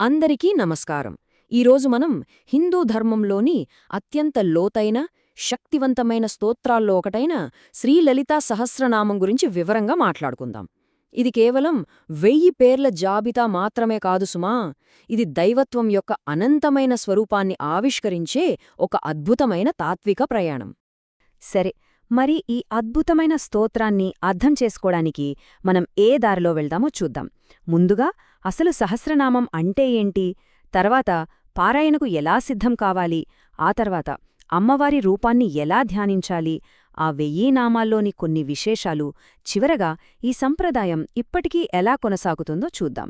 అందరికీ నమస్కారం. ఈరోజు మనం హిందూ ధర్మంలోని అత్యంత లోతైన శక్తివంతమైన స్తోత్రాల్లో ఒకటైన శ్రీలలితా సహస్రనామం గురించి వివరంగా మాట్లాడుకుందాం. ఇది కేవలం వెయ్యి పేర్ల జాబితా మాత్రమే కాదు సుమా. ఇది దైవత్వం యొక్క అనంతమైన స్వరూపాన్ని ఆవిష్కరించే ఒక అద్భుతమైన తాత్విక ప్రయాణం. సరే మరి ఈ అద్భుతమైన స్తోత్రాన్ని అర్థం చేసుకోవడానికి మనం ఏ దారిలో వెళ్దామో చూద్దాం. ముందుగా అసలు సహస్రనామం అంటే ఏంటి? తర్వాత పారాయణకు ఎలా సిద్ధం కావాలి? ఆ తర్వాత అమ్మవారి రూపాన్ని ఎలా ధ్యానించాలి? ఆ వెయ్యి నామాల్లోని కొన్ని విశేషాలు చివరగా ఈ సంప్రదాయం ఇప్పటికీ ఎలా కొనసాగుతుందో చూద్దాం.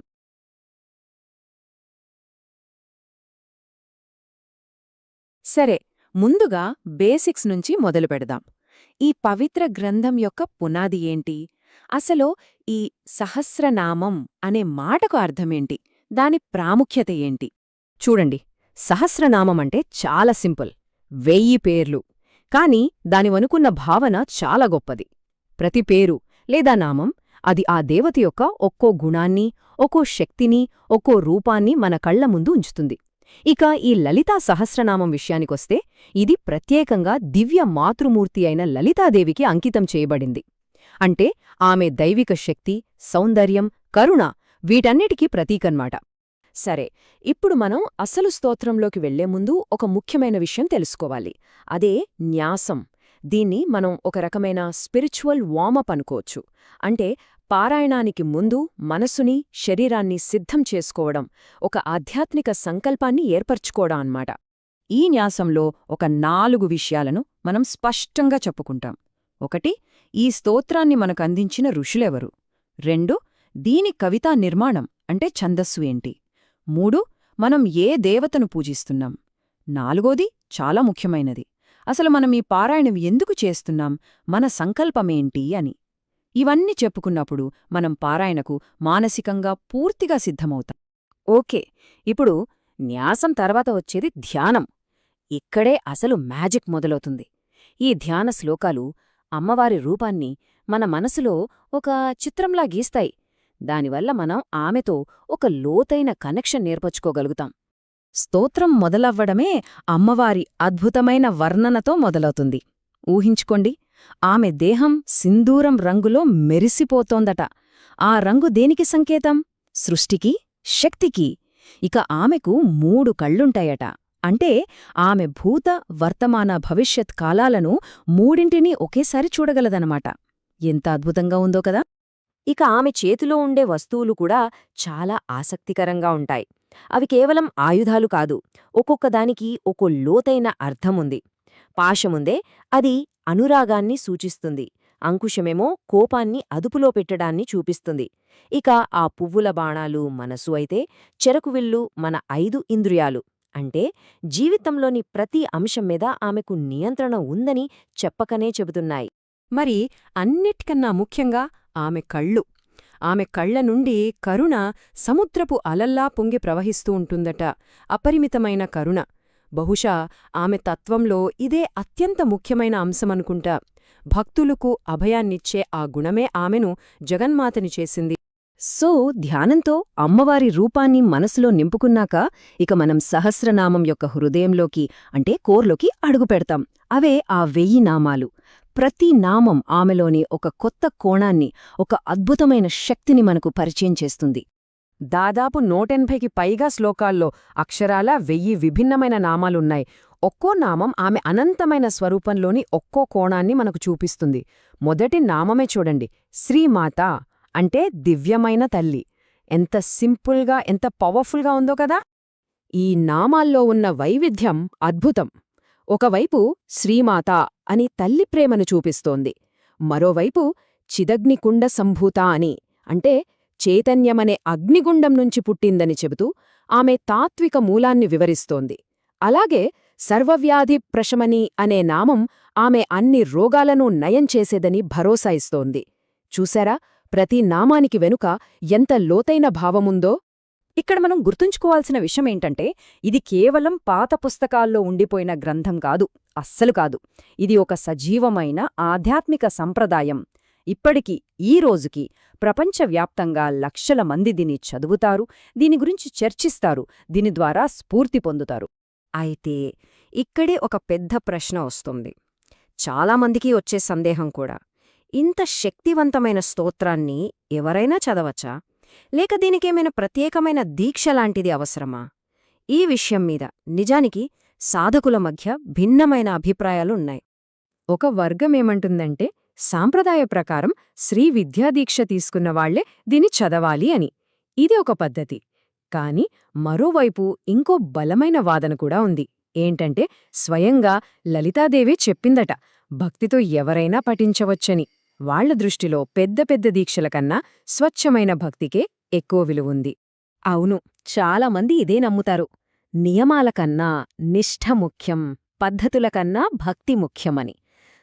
సరే ముందుగా బేసిక్స్ నుంచి మొదలు పెడదాం ఈ పవిత్ర గ్రంథం యొక్క పునాది ఏంటి? అసలు ఈ సహస్రనామం అనే మాటకు అర్థమేంటి? దాని ప్రాముఖ్యత ఏంటి? చూడండి సహస్రనామం అంటే చాలా సింపుల్ వెయ్యి పేర్లు. కాని దానివనుకున్న భావన చాలా గొప్పది. ప్రతి పేరు లేదా నామం అది ఆ దేవత యొక్క ఒక్కో గుణాన్ని ఒక్కో శక్తిని ఒక్కో రూపాన్ని మన కళ్ళ ముందు ఉంచుతుంది. ఇక ఈ లలితా సహస్రనామం విషయానికొస్తే ఇది ప్రత్యేకంగా దివ్య మాతృమూర్తి అయిన లలితాదేవికి అంకితం చేయబడింది. అంటే ఆమె దైవిక శక్తి సౌందర్యం కరుణ వీటన్నిటికీ ప్రతీకన్మాట. సరే ఇప్పుడు మనం అసలు స్తోత్రంలోకి వెళ్ళే ముందు ఒక ముఖ్యమైన విషయం తెలుసుకోవాలి. అదే న్యాసం. దీన్ని మనం ఒక రకమైన స్పిరిచువల్ వామప్ అనుకోవచ్చు. అంటే పారాయణానికి ముందు మనసుని శరీరాన్ని సిద్ధం చేసుకోవడం ఒక ఆధ్యాత్మిక సంకల్పాన్ని ఏర్పరచుకోవడం అన్నమాట. ఈ న్యాసంలో ఒక నాలుగు విషయాలను మనం స్పష్టంగా చెప్పుకుంటాం. ఒకటి ఈ స్తోత్రాన్ని మనకందించిన ఋషులెవరు? రెండు దీని కవితా నిర్మాణం అంటే ఛందస్సు ఏంటి? మూడు మనం ఏ దేవతను పూజిస్తున్నాం? నాలుగోది చాలా ముఖ్యమైనది. అసలు మనం ఈ పారాయణం ఎందుకు చేస్తున్నాం? మన సంకల్పమేంటి అని. ఇవన్నీ చెప్పుకున్నప్పుడు మనం పారాయణకు మానసికంగా పూర్తిగా సిద్ధమవుతాం. ఓకే ఇప్పుడు న్యాసం తర్వాత వచ్చేది ధ్యానం. ఇక్కడే అసలు మ్యాజిక్ మొదలవుతుంది. ఈ ధ్యాన శ్లోకాలు అమ్మవారి రూపాన్ని మన మనసులో ఒక చిత్రంలా గీస్తాయి. దానివల్ల మనం ఆమెతో ఒక లోతైన కనెక్షన్ నేర్పచుకోగలుగుతాం స్తోత్రం మొదలవ్వడమే అమ్మవారి అద్భుతమైన వర్ణనతో మొదలవుతుంది. ఊహించుకోండి. ఆమె దేహం సింధూరం రంగులో మెరిసిపోతోందట. ఆ రంగు దేనికి సంకేతం? సృష్టికి? శక్తికి? ఇక ఆమెకు మూడు కళ్ళుంటాయట. అంటే ఆమె భూత వర్తమాన భవిష్యత్ కాలాలను మూడింటినీ ఒకేసారి చూడగలదనమాట ఎంత అద్భుతంగా ఉందో కదా! ఇక ఆమె చేతిలో ఉండే వస్తువులు కూడా చాలా ఆసక్తికరంగా ఉంటాయి. అవి కేవలం ఆయుధాలు కాదు ఒక్కొక్కదానికి ఒక్కో లోతైన అర్థముంది. పాశముందే అది అనురాగాన్ని సూచిస్తుంది. అంకుశమేమో కోపాన్ని అదుపులో పెట్టడాన్ని చూపిస్తుంది. ఇక ఆ పువ్వుల బాణాలు మనసు అయితే చెరకువిల్లు మన ఐదు ఇంద్రియాలు. అంటే జీవితంలోని ప్రతి అంశం మీద ఆమెకు నియంత్రణ ఉందని చెప్పకనే చెబుతున్నాయి. మరి అన్నిటికన్నా ముఖ్యంగా ఆమె కళ్ళు. ఆమె కళ్ళ నుండి కరుణ సముద్రపు అలల్లా పొంగి ప్రవహిస్తూ ఉంటుందట. అపరిమితమైన కరుణ. బహుశా ఆమె తత్వంలో ఇదే అత్యంత ముఖ్యమైన అంశమనుకుంటా. భక్తులకు అభయాన్నిచ్చే ఆ గుణమే ఆమెను జగన్మాతని చేసింది. సో ధ్యానంతో అమ్మవారి రూపాన్ని మనసులో నింపుకున్నాక ఇక మనం సహస్రనామం యొక్క హృదయంలోకి అంటే కోర్లోకి అడుగుపెడతాం అవే ఆ వెయ్యి నామాలు. ప్రతి నామం ఆమెలోని ఒక కొత్త కోణాన్ని ఒక అద్భుతమైన శక్తిని మనకు పరిచయం చేస్తుంది. దాదాపు నూటెనభైకి పైగా శ్లోకాల్లో అక్షరాల వెయ్యి విభిన్నమైన నామాలున్నాయి. ఒక్కో నామం ఆమె అనంతమైన స్వరూపంలోని ఒక్కో కోణాన్ని మనకు చూపిస్తుంది. మొదటి నామమే చూడండి. శ్రీమాత అంటే దివ్యమైన తల్లి. ఎంత సింపుల్గా ఎంత పవర్ఫుల్గా ఉందో కదా! ఈ నామాల్లో ఉన్న వైవిధ్యం అద్భుతం. ఒకవైపు శ్రీమాత అని తల్లి ప్రేమను చూపిస్తోంది. మరోవైపు చిదగ్నికుండ సంభూత అని. అంటే చైతన్యమనే అగ్నిగుండం నుంచి పుట్టిందని చెబుతూ ఆమె తాత్విక మూలాన్ని వివరిస్తోంది. అలాగే సర్వవ్యాధి ప్రశమని అనే నామం ఆమె అన్ని రోగాలను నయం చేసేదని భరోసా ఇస్తోంది. చూశారా? ప్రతి నామానికి వెనుక ఎంత లోతైన భావముందో? ఇక్కడ మనం గుర్తుంచుకోవాల్సిన విషయమేంటంటే ఇది కేవలం పాత పుస్తకాల్లో ఉండిపోయిన గ్రంథం కాదు అస్సలు కాదు. ఇది ఒక సజీవమైన ఆధ్యాత్మిక సంప్రదాయం. ఇప్పటికీ ఈ రోజుకి ప్రపంచవ్యాప్తంగా లక్షల మంది దీన్ని చదువుతారు దీని గురించి చర్చిస్తారు దీని ద్వారా స్ఫూర్తి పొందుతారు. అయితే ఇక్కడే ఒక పెద్ద ప్రశ్న వస్తుంది. చాలామందికి వచ్చే సందేహం కూడా. ఇంత శక్తివంతమైన స్తోత్రాన్ని ఎవరైనా చదవచ్చా? లేక దీనికేమైనా ప్రత్యేకమైన దీక్ష లాంటిది అవసరమా? ఈ విషయం మీద నిజానికి సాధకుల మధ్య భిన్నమైన అభిప్రాయాలున్నాయి. ఒక వర్గమేమంటుందంటే సాంప్రదాయ ప్రకారం శ్రీ విద్యాదీక్ష తీసుకున్న వాళ్ళే దీన్ని చదవాలి అని. ఇది ఒక పద్ధతి. కాని మరోవైపు ఇంకో బలమైన వాదన కూడా ఉంది. ఏంటంటే స్వయంగా లలితాదేవే చెప్పిందట భక్తితో ఎవరైనా పఠించవచ్చని. వాళ్ళ దృష్టిలో పెద్ద పెద్ద దీక్షల కన్నా స్వచ్ఛమైన భక్తికే ఎక్కువ విలువుంది. అవును చాలామంది ఇదే నమ్ముతారు. నియమాల కన్నా నిష్ఠ ముఖ్యం పద్ధతుల కన్నా భక్తి ముఖ్యమని.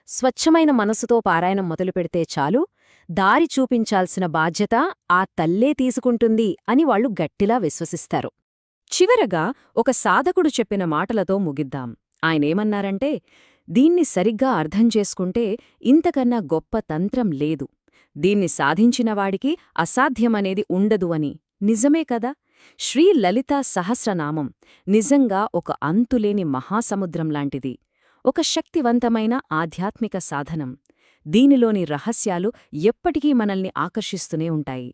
స్వచ్ఛమైన మనసుతో పారాయణం మొదలుపెడితే చాలు. దారి చూపించాల్సిన బాధ్యత ఆ తల్లే తీసుకుంటుంది అని వాళ్ళు గట్టిలా విశ్వసిస్తారు. చివరగా ఒక సాధకుడు చెప్పిన మాటలతో ముగిద్దాం. ఆయనేమన్నారంటే దీన్ని సరిగ్గా అర్థం చేసుకుంటే ఇంతకన్నా గొప్ప తంత్రం లేదు. దీన్ని సాధించినవాడికి అసాధ్యమనేది ఉండదు అని. నిజమే కదా? శ్రీ లలితా సహస్రనామం నిజంగా ఒక అంతులేని మహాసముద్రం లాంటిది. ఒక శక్తివంతమైన ఆధ్యాత్మిక సాధనం. దీనిలోని రహస్యాలు ఎప్పటికీ మనల్ని ఆకర్షిస్తూనే ఉంటాయి.